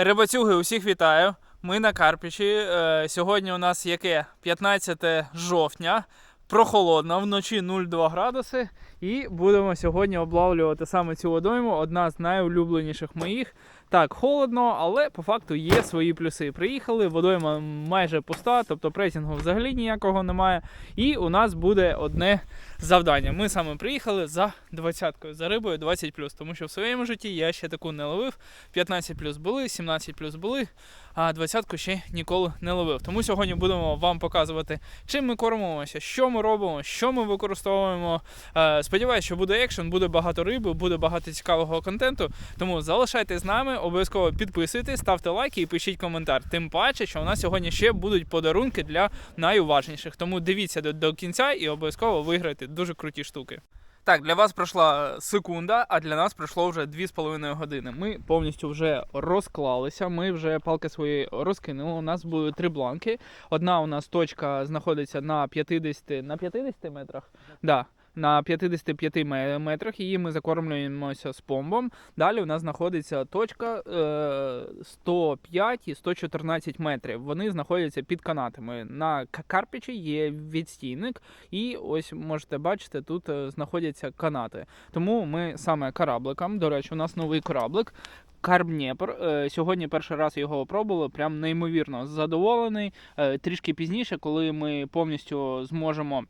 Рибацюги, усіх вітаю. Ми на Карпічі. Е, Сьогодні у нас яке 15 жовтня. Прохолодно, вночі 0,2 градуси. І будемо сьогодні облавлювати саме цю водойму. Одна з найулюбленіших моїх. Так, холодно, але по факту є свої плюси. Приїхали, водойма майже пуста, тобто пресінгу взагалі ніякого немає. І у нас буде одне завдання. Ми саме приїхали за двадцяткою, за рибою 20 тому що в своєму житті я ще таку не ловив. 15 плюс були, 17 плюс були, а двадцятку ще ніколи не ловив. Тому сьогодні будемо вам показувати, чим ми кормимося, що ми робимо, що ми використовуємо. Е, Сподіваюсь, що буде екшен, буде багато риби, буде багато цікавого контенту. Тому залишайтесь з нами, обов'язково підписуйтесь, ставте лайки і пишіть коментар. Тим паче, що у нас сьогодні ще будуть подарунки для найуважніших. Тому дивіться до, до кінця і обов'язково виграйте дуже круті штуки. Так, для вас пройшла секунда, а для нас пройшло вже 2,5 години. Ми повністю вже розклалися. Ми вже палки свої розкинули. У нас були три бланки. Одна у нас точка знаходиться на 50, на 50 метрах. Да. На 55 ме- метрах її ми закормлюємося з помбом. Далі у нас знаходиться точка е, 105 і 114 метрів. Вони знаходяться під канатами. На Карпічі є відстійник, і ось можете бачити, тут е, знаходяться канати. Тому ми саме корабликом. До речі, у нас новий кораблик. Карп Дніпр. Е, Сьогодні перший раз його пробували. Прям неймовірно задоволений. Е, Трішки пізніше, коли ми повністю зможемо.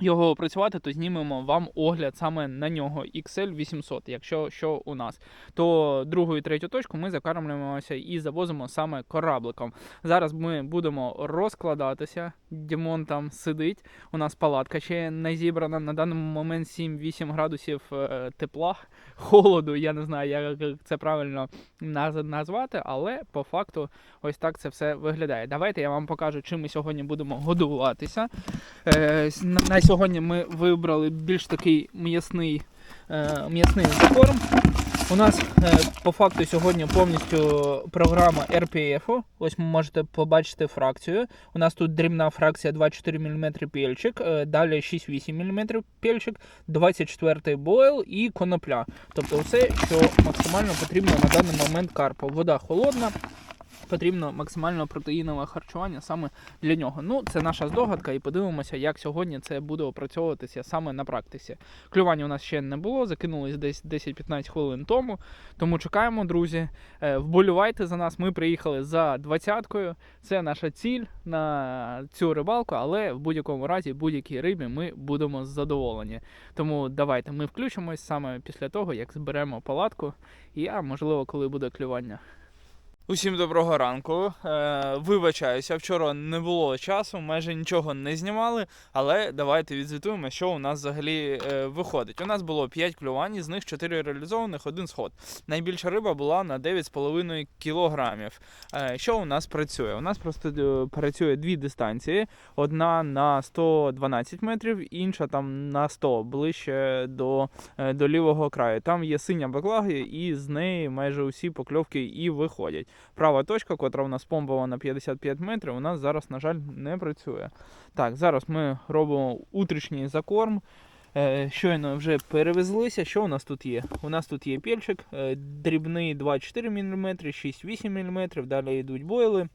Його опрацювати, то знімемо вам огляд саме на нього XL 800, якщо що у нас. То другу і третю точку ми закармлюємося і завозимо саме корабликом. Зараз ми будемо розкладатися. Дімон там сидить. У нас палатка ще не зібрана. На даний момент 7-8 градусів е, тепла, холоду. Я не знаю, як це правильно назвати, але по факту ось так це все виглядає. Давайте я вам покажу, чим ми сьогодні будемо годуватися. Е, на на сьогодні ми вибрали більш такий м'ясний, е, м'ясний закорм. У нас е, по факту сьогодні повністю програма RPF. Ось ви можете побачити фракцію. У нас тут дрібна фракція 24 мм пельчик, е, далі 6-8 мм пельчик, 24 бойл і конопля. Тобто все, що максимально потрібно на даний момент карпу. Вода холодна. Потрібно максимально протеїнове харчування саме для нього. Ну, це наша здогадка, і подивимося, як сьогодні це буде опрацьовуватися саме на практиці. Клювання у нас ще не було, закинулись десь 10-15 хвилин тому. Тому чекаємо, друзі. Е, Вболівайте за нас. Ми приїхали за двадцяткою. Це наша ціль на цю рибалку, але в будь-якому разі, будь-якій рибі ми будемо задоволені. Тому давайте ми включимось саме після того, як зберемо палатку. І а можливо, коли буде клювання. Усім доброго ранку. Е, вибачаюся, вчора не було часу, майже нічого не знімали, але давайте відзвітуємо, що у нас взагалі е, виходить. У нас було 5 клювань, з них 4 реалізованих, один сход. Найбільша риба була на 9,5 кілограмів. Е, що у нас працює? У нас просто е, працює дві дистанції: одна на 112 метрів, інша там на 100, ближче до, е, до лівого краю. Там є синя баклага, і з неї майже усі покльовки і виходять. Права точка, котра у нас помпова на 55 метрів, у нас зараз, на жаль, не працює. Так, зараз ми робимо утрішній закорм. Е, Щойно вже перевезлися. Що у нас тут є? У нас тут є пельчик, е, дрібний 2,4 мм, 6,8 мм, далі йдуть бойли.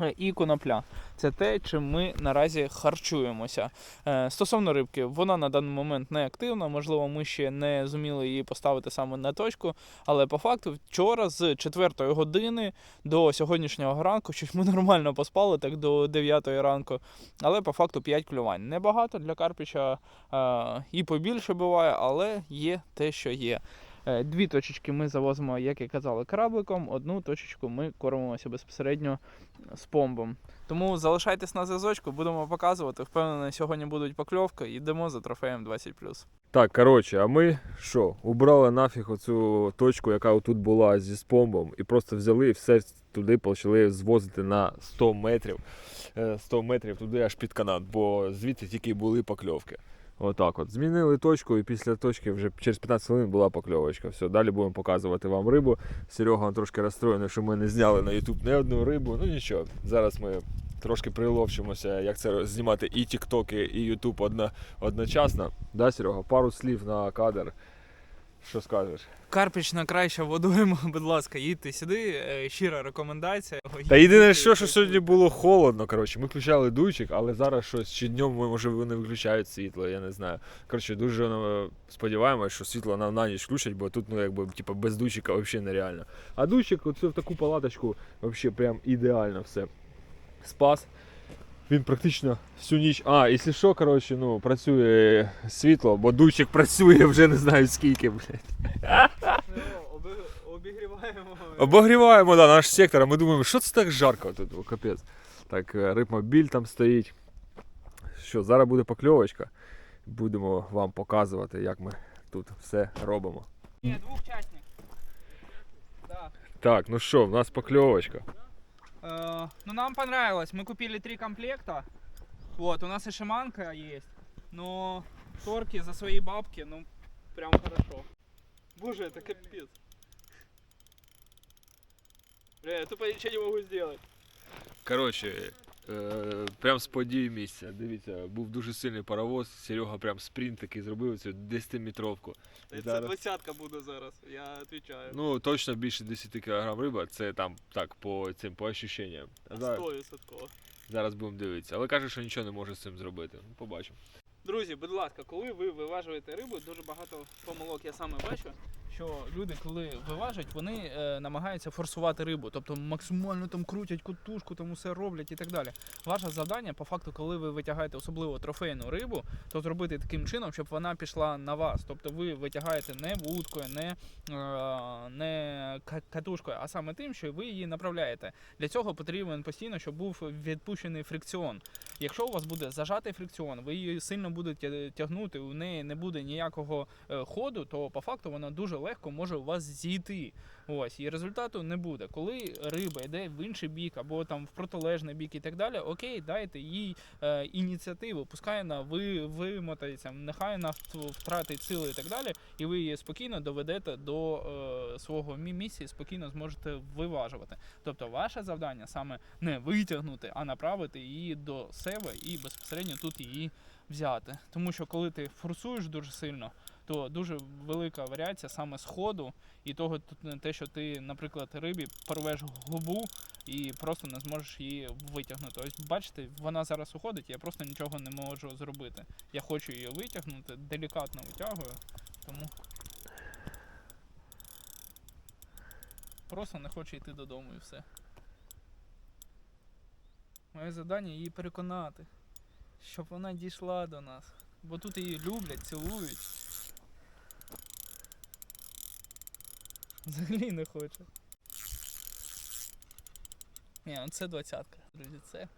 Е, І конопля. Це те, чим ми наразі харчуємося. Е, Стосовно рибки, вона на даний момент не активна. Можливо, ми ще не зуміли її поставити саме на точку. Але по факту, вчора з 4 години до сьогоднішнього ранку, щось ми нормально поспали, так до 9 ранку. Але по факту 5 клювань. Небагато для Карпіча е, і побільше буває, але є те, що є. Е, Дві точечки ми завозимо, як і казали, корабликом, одну точечку ми кормимося безпосередньо з помбом. Тому залишайтесь на зв'язочку, будемо показувати. Впевнений, сьогодні будуть покльовки. Йдемо за трофеєм 20+. Так, коротше, а ми що? Убрали нафіг оцю точку, яка тут була зі спомбом, і просто взяли і все туди почали звозити на 100 метрів. Е, 100 метрів туди аж під канат, бо звідти тільки були покльовки. Отак от. Змінили точку, і після точки вже через 15 хвилин була покльовочка. Все, далі будемо показувати вам рибу. Серега трошки розстроєний, що ми не зняли на YouTube не одну рибу. Ну нічого, зараз ми трошки приловчимося, як це знімати і тіктоки, і Ютуб одна, одночасно. Да, Серега, пару слів на кадр. Що скажеш? Карпічна краща водойма, будь ласка, їдьте сюди. е, Щира рекомендація. Та єдине, що, що сьогодні було холодно, коротше, ми включали дуйчик, але зараз щось чи днем, може, вони виключають світло, я не знаю. Коротше, дуже е, сподіваємось, що світло нам на ніч включать, бо тут, ну, якби, типу, без дуйчика взагалі нереально. А дуйчик, оце в таку палаточку, взагалі прям ідеально все. Спас. Він практично всю ніч. А, якщо що, коротше, ну, працює світло, бо дуйчик працює вже не знаю скільки, блядь. Обігріваємо. Обогріваємо да, наш сектор, а ми думаємо, що це так жарко тут, капець. Так, е, рибмобіль там стоїть. Що, зараз буде покльовочка. Будемо вам показувати, як ми тут все робимо. Ні, двохчасник. Так, ну що, в нас покльовочка. Э, ну, нам понравилось. Мы купили три комплекта. Вот, у нас и шиманка есть. Но торки за свои бабки, ну, прям хорошо. Боже, это капец. Бля, я тупо ничего не могу сделать. Коротше, е, прям з події місця. Дивіться, був дуже сильний паровоз. Серега прям спринт такий зробив цю 10-метровку. Це Зараз. двадцятка буде зараз, я відповідаю. Ну, точно більше 10 кг риба, це там так, по цим по ощущенням. А зараз, Стою садково. зараз будемо дивитися. Але каже, що нічого не може з цим зробити. Ну, побачимо. Друзі, будь ласка, коли ви виважуєте рибу, дуже багато помилок я саме бачу, що люди, коли виважать, вони е, намагаються форсувати рибу, тобто максимально там крутять котушку, там усе роблять і так далі. Ваше завдання, по факту, коли ви витягаєте особливо трофейну рибу, то зробити таким чином, щоб вона пішла на вас. Тобто ви витягаєте не вудкою, не, е, не катушкою, а саме тим, що ви її направляєте. Для цього потрібен постійно, щоб був відпущений фрикціон. Якщо у вас буде зажатий фрикціон, ви її сильно будете тягнути, у неї не буде ніякого е, ходу, то по факту вона дуже легко може у вас зійти. Ось і результату не буде. Коли риба йде в інший бік або там в протилежний бік і так далі, окей, дайте їй е, ініціативу, пускай вона ви, вимотається, нехай вона вт- втратить сили і так далі, і ви її спокійно доведете до е, свого мі- місця і спокійно зможете виважувати. Тобто ваше завдання саме не витягнути, а направити її до себе і безпосередньо тут її взяти. Тому що коли ти форсуєш дуже сильно, то дуже велика варіація саме сходу і того, те, що ти, наприклад, рибі порвеш губу і просто не зможеш її витягнути. Ось бачите, вона зараз уходить, я просто нічого не можу зробити. Я хочу її витягнути, делікатно витягую, тому. Просто не хочу йти додому і все. Моє завдання її переконати, щоб вона дійшла до нас. Бо тут її люблять, цілують. Взагалі не хоче. Ні, ну це двадцятка, друзі, це.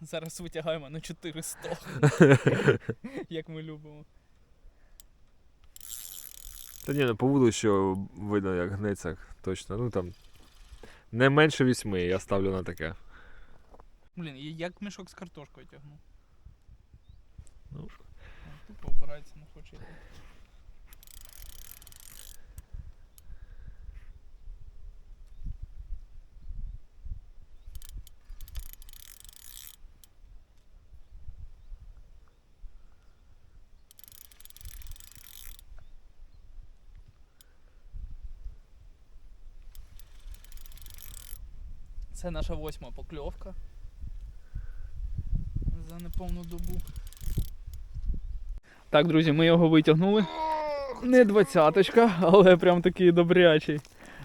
Зараз витягаємо на 400. Як ми любимо. Та ні, ну по вуду, що видно, як гнеться точно. Ну там не менше вісьми, я ставлю на таке. Блін, як мішок з картошкою тягну. Ну, Тупо опирається, не хоче йти. Це наша восьма покльовка за неповну добу. Так, друзі, ми його витягнули. Не двадцяточка, але прям такий добрячий.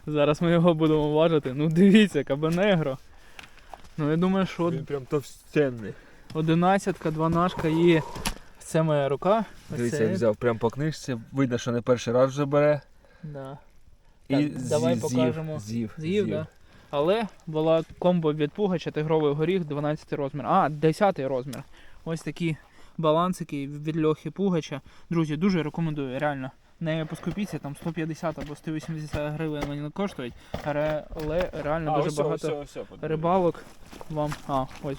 Зараз ми його будемо важити. Ну дивіться, кабанегро. Ну я думаю, що Він прям товстенний. одинадцятка, дванашка є. Це моя рука. Дивіться, я взяв прям по книжці. Видно, що не перший раз вже бере. Да. І Так, давай з'їв, покажемо. З'їв, З'їв, да. Але була комбо від пугача, тигровий горіх, 12 розмір. А, 10 розмір. Ось такі балансики від льохи пугача. Друзі, дуже рекомендую, реально. Не поскупіться, там 150 або 180 гривень вони не коштують, але реально дуже багато рибалок вам. А, ось,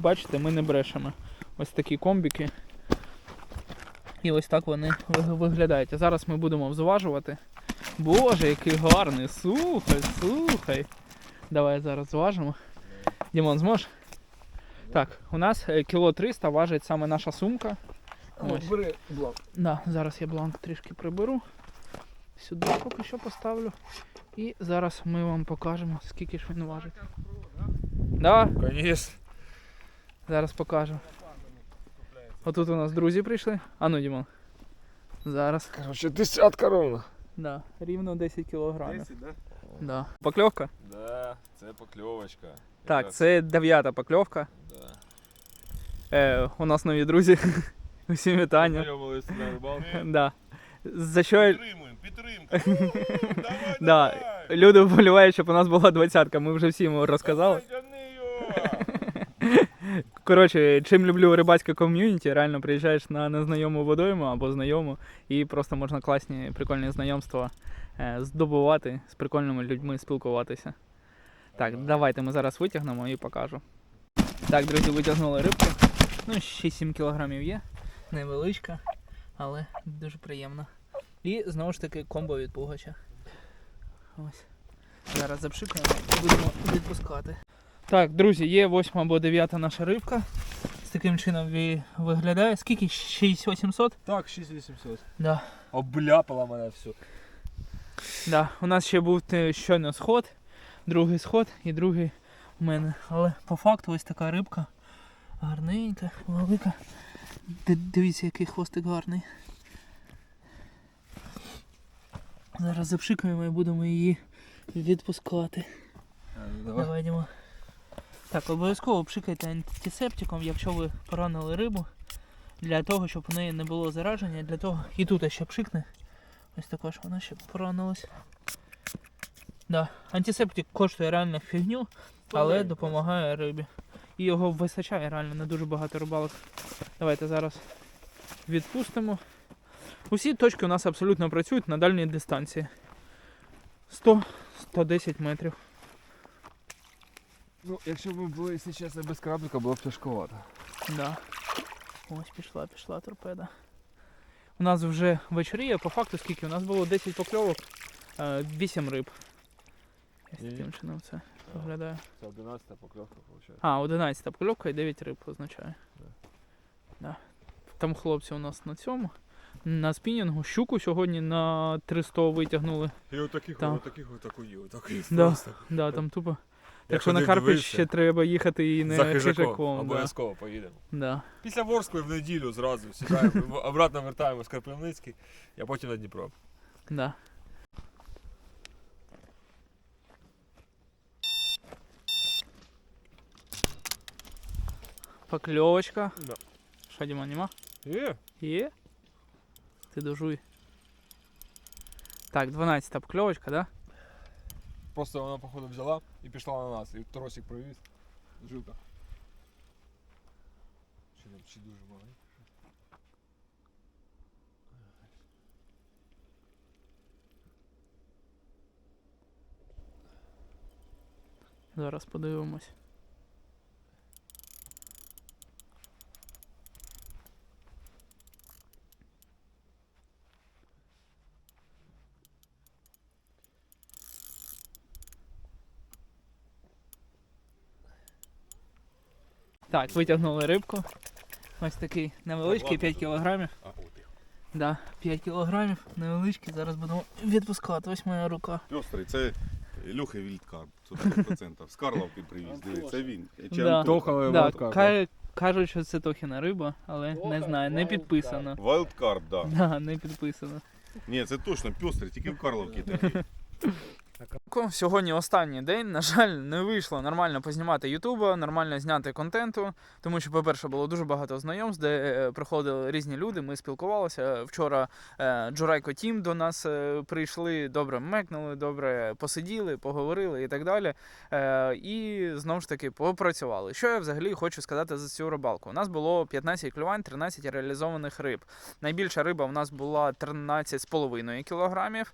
бачите, ми не брешемо. Ось такі комбіки. І ось так вони виглядають. А зараз ми будемо зважувати. Боже, який гарний. Слухай, слухай. Давай зараз зважимо. Дімон, зможеш? Так, у нас е, кіло 300 важить саме наша сумка. Ось. Бери блок. Да, зараз я бланк трішки приберу. сюди поки що поставлю. І зараз ми вам покажемо, скільки ж він важить. Да, Конечно. зараз покажемо. Отут у нас друзі прийшли. А ну, Дімон. Зараз. Короче, десятка ровно. Да, рівно 10 кілограмів. 10, да? Да. Покльовка? Да, це покльовочка. Так, це дев'ята покльовка. Да. Е, у нас нові друзі. Усім вітання. Знайомились на рибалку. Да. За що я- Підтримуємо, підтримка. У, Давай, Да. давай. люди вболівають, щоб у нас була двадцятка. Ми вже всім розказали. Давай, його. Коротше, чим люблю рибацьке ком'юніті, реально приїжджаєш на незнайому водойму або знайому, і просто можна класні прикольні знайомства здобувати з прикольними людьми спілкуватися. Так, давайте ми зараз витягнемо і покажу. Так, друзі, витягнули рибку. Ну, 6-7 кілограмів є. Невеличка, але дуже приємна. І знову ж таки комбо від пугача. Ось. Зараз запшикаємо і будемо відпускати. Так, друзі, є восьма або дев'ята наша рибка. З таким чином виглядає. Скільки? 6800? Так, 6800. Да. Обляпала мене все. Да. У нас ще був е, щойно сход, другий сход і другий у мене. Але по факту ось така рибка. Гарненька, велика. Дивіться, який хвостик гарний. Зараз запшикаємо і будемо її відпускати. Давай. Давай, Діма. Так, обов'язково пшикайте антисептиком, якщо ви поранили рибу. Для того, щоб у неї не було зараження, для того. І тут ще пшикне. Ось також вона ще поранилась. Да. Антисептик коштує реально фігню, але допомагає рибі. І його вистачає реально на дуже багато рибалок. Давайте зараз відпустимо. Усі точки у нас абсолютно працюють на дальній дистанції. 100-110 метрів. Ну, якщо б ми були, якщо чесно, без кораблика, було б тяжковато. Да. Ось пішла, пішла торпеда. У нас вже вечоріє, по факту скільки? У нас було 10 покльовок, 8 риб. Ось Ні. таким чином це виглядає. Це 11 покльовка, виходить. А, 11 покльовка і 9 риб означає. Да. Да. Там хлопці у нас на цьому. На спінінгу щуку сьогодні на 300 витягнули. І отаких, отаких, отакої, отаких. Да. Да, там тупо. Я Так що на ходив, Карпич дивився. ще треба їхати і не За хижаком. хижаком. Да. Обов'язково поїдемо. Да. Після Ворскли в неділю зразу сідаємо, обратно вертаємось в Кропивницький, а потім на Дніпро. Да. Покльовочка. Да. Що, Діма, нема? Є? Є? Ти дожуй. Так, 12 покльовочка, да? Просто вона, походу, взяла і пішла на нас. І тросик привіз. Жилка. Чи, там, чи дуже маленький? Зараз подивимось. Так, витягнули рибку. Ось такий невеличкий, 5 кілограмів. Да, 5 кілограмів, невеличкий. Зараз будемо відпускати. Ось моя рука. Пьострий, це Ілюхи Вільдкарп, 100%. З Карловки привіз, диви, це він. Да. Тохали Да, ка- кажуть, що це Тохіна риба, але не знаю, не підписано. Вайлдкарп, да. Да, не підписано. Ні, це точно пьострий, тільки в Карловці такий. Сьогодні останній день. На жаль, не вийшло нормально познімати Ютуба, нормально зняти контенту. Тому що, по-перше, було дуже багато знайомств, де е, приходили різні люди. Ми спілкувалися. Вчора е, Джурайко Тім до нас е, прийшли, добре мекнули, добре посиділи, поговорили і так далі. І знову ж таки попрацювали. Що я взагалі хочу сказати за цю рибалку? У нас було 15 клювань, 13 реалізованих риб. Найбільша риба у нас була 13,5 кілограмів.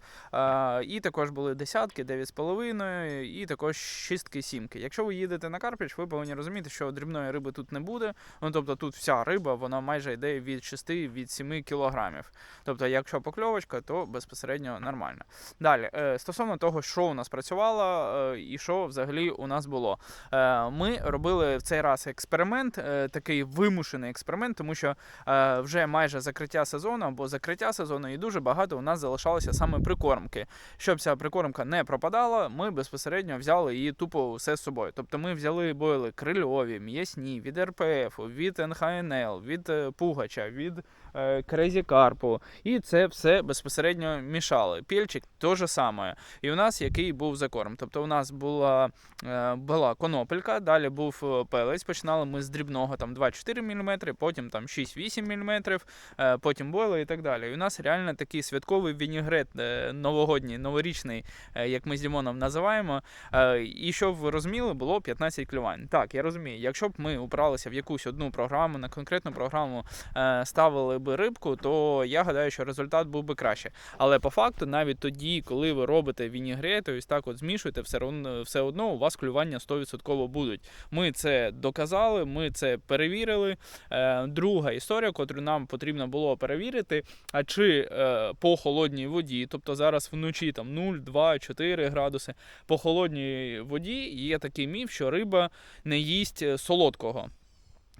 І також були десятки. З половиною і також шістки, сімки. Якщо ви їдете на Карпіч, ви повинні розуміти, що дрібної риби тут не буде. Ну тобто тут вся риба, вона майже йде від 6 від 7 кілограмів. Тобто, якщо покльовочка, то безпосередньо нормально. Далі, е, стосовно того, що у нас працювало е, і що взагалі у нас було. Е, Ми робили в цей раз експеримент, такий вимушений експеримент, тому що вже майже закриття сезону або закриття сезону, і дуже багато у нас залишалося саме прикормки. Щоб ця прикормка не пропадала, ми безпосередньо взяли її тупо все з собою. Тобто ми взяли бойли крильові, м'ясні, від РПФ, від НХНЛ, від е, Пугача, від е, Крезі Карпу. І це все безпосередньо мішали. Пільчик то же саме. І у нас який був закорм. Тобто у нас була, е, була конопелька, далі був е, пелець. Починали ми з дрібного там 2-4 мм, потім там 6-8 мм, е, потім бойли і так далі. І у нас реально такий святковий вінігрет е, новогодній, новорічний, е, як ми з Дімоном називаємо. Е, І щоб ви розуміли, було 15 клювань. Так, я розумію, якщо б ми упиралися в якусь одну програму, на конкретну програму е, ставили би рибку, то я гадаю, що результат був би краще. Але по факту, навіть тоді, коли ви робите вінігрет, ось так от змішуєте, все одно, у вас клювання 100% будуть. Ми це доказали, ми це перевірили. Е, друга історія, котру нам потрібно було перевірити, а чи по холодній воді, тобто зараз вночі там 0, 2, 4 градуси, по холодній воді є такий міф, що риба не їсть е, солодкого.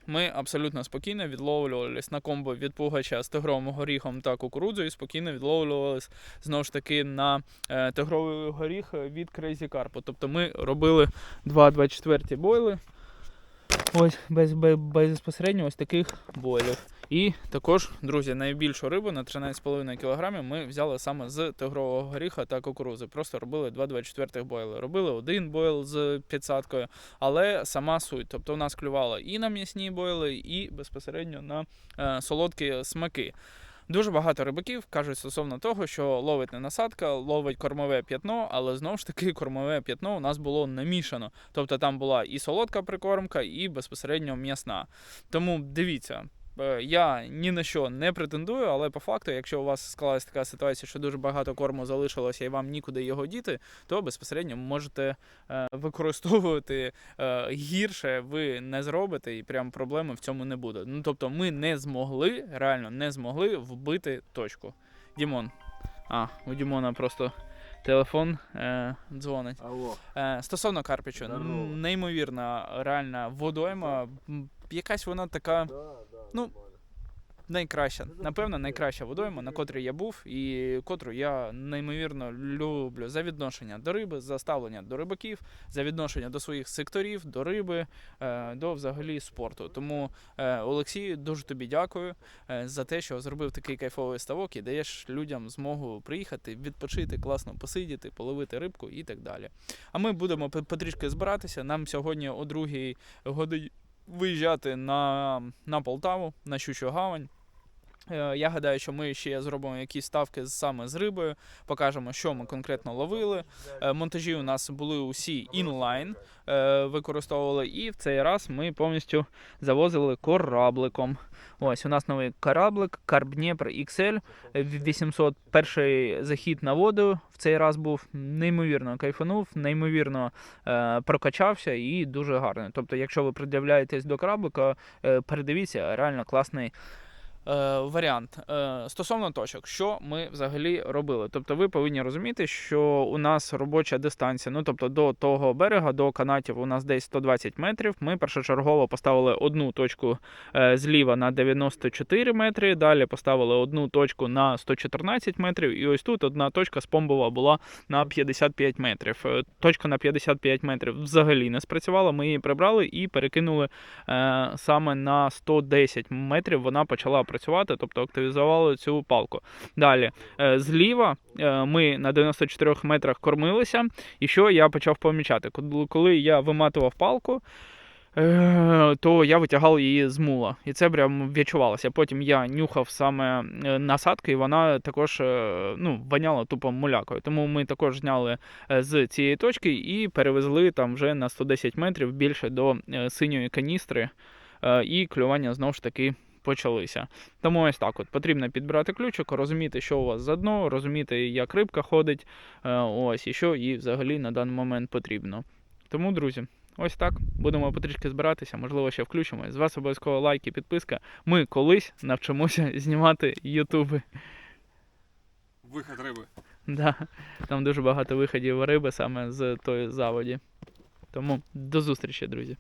Ми абсолютно спокійно відловлювались на комбо від пугача з тигровим горіхом та кукурудзою, спокійно відловлювались знову ж таки на е, тигровий горіх від Crazy Carp. Тобто ми робили 2-24 бойли. Ось без, без, безпосередньо ось таких бойлів. І також, друзі, найбільшу рибу на 13,5 кг ми взяли саме з тигрового горіха та кукурузи. Просто робили 2,24 бойли. Робили один бойл з підсадкою, але сама суть. Тобто у нас клювало і на м'ясні бойли, і безпосередньо на е, солодкі смаки. Дуже багато рибаків кажуть стосовно того, що ловить не насадка, ловить кормове п'ятно, але знову ж таки кормове п'ятно у нас було намішано. Тобто там була і солодка прикормка, і безпосередньо м'ясна. Тому дивіться. Е, Я ні на що не претендую, але по факту, якщо у вас склалась така ситуація, що дуже багато корму залишилося і вам нікуди його діти, то безпосередньо можете е, використовувати е, гірше, ви не зробите, і прям проблеми в цьому не буде. Ну тобто, ми не змогли, реально не змогли вбити точку. Дімон. А, у Дімона просто телефон е, дзвонить. Алло. Е, стосовно Карпічу, Здорово. неймовірна реальна водойма. Якась вона така Ну, найкраща, напевно, найкраща водойма, на котрій я був, і котру я неймовірно люблю за відношення до риби, за ставлення до рибаків, за відношення до своїх секторів, до риби, е, до взагалі спорту. Тому е, Олексій, дуже тобі дякую е, за те, що зробив такий кайфовий ставок і даєш людям змогу приїхати, відпочити, класно посидіти, половити рибку і так далі. А ми будемо потрішки збиратися. Нам сьогодні о другій годині виїжджати на, на Полтаву, на Щучу гавань. Е, Я гадаю, що ми ще зробимо якісь ставки саме з рибою, покажемо, що ми конкретно ловили. Е, Монтажі у нас були усі інлайн, е, використовували, і в цей раз ми повністю завозили корабликом. Ось у нас новий кораблик Dnepr XL е, 800. Перший захід на воду в цей раз був неймовірно кайфанув, неймовірно прокачався і дуже гарний. Тобто, якщо ви придивляєтесь до кораблика, передивіться, реально класний. Е, варіант Е, стосовно точок, що ми взагалі робили. Тобто, ви повинні розуміти, що у нас робоча дистанція, ну тобто до того берега, до канатів, у нас десь 120 метрів. Ми першочергово поставили одну точку е, зліва на 94 метри. Далі поставили одну точку на 114 метрів. І ось тут одна точка спомбова була на 55 метрів. Точка на 55 метрів взагалі не спрацювала. Ми її прибрали і перекинули саме на 110 метрів. Вона почала працювати, тобто активізували цю палку. Далі е, зліва е, ми на 94 метрах кормилися. І що я почав помічати? Коли- я виматував палку. е, То я витягав її з мула, і це прям відчувалося. Потім я нюхав саме насадки, і вона також ну, воняла тупо мулякою. Тому ми також зняли з цієї точки і перевезли там вже на 110 метрів більше до синьої каністри, і клювання знову ж таки почалися. Тому ось так от потрібно підбирати ключик, розуміти, що у вас за дно, розуміти, як рибка ходить, е, ось і що їй взагалі на даний момент потрібно. Тому, друзі, ось так. Будемо потрішки збиратися, можливо, ще включимо. З вас обов'язково лайк і підписка. Ми колись навчимося знімати ютуби. Виход риби. Да. Там дуже багато виходів риби саме з тої заводі. Тому до зустрічі, друзі.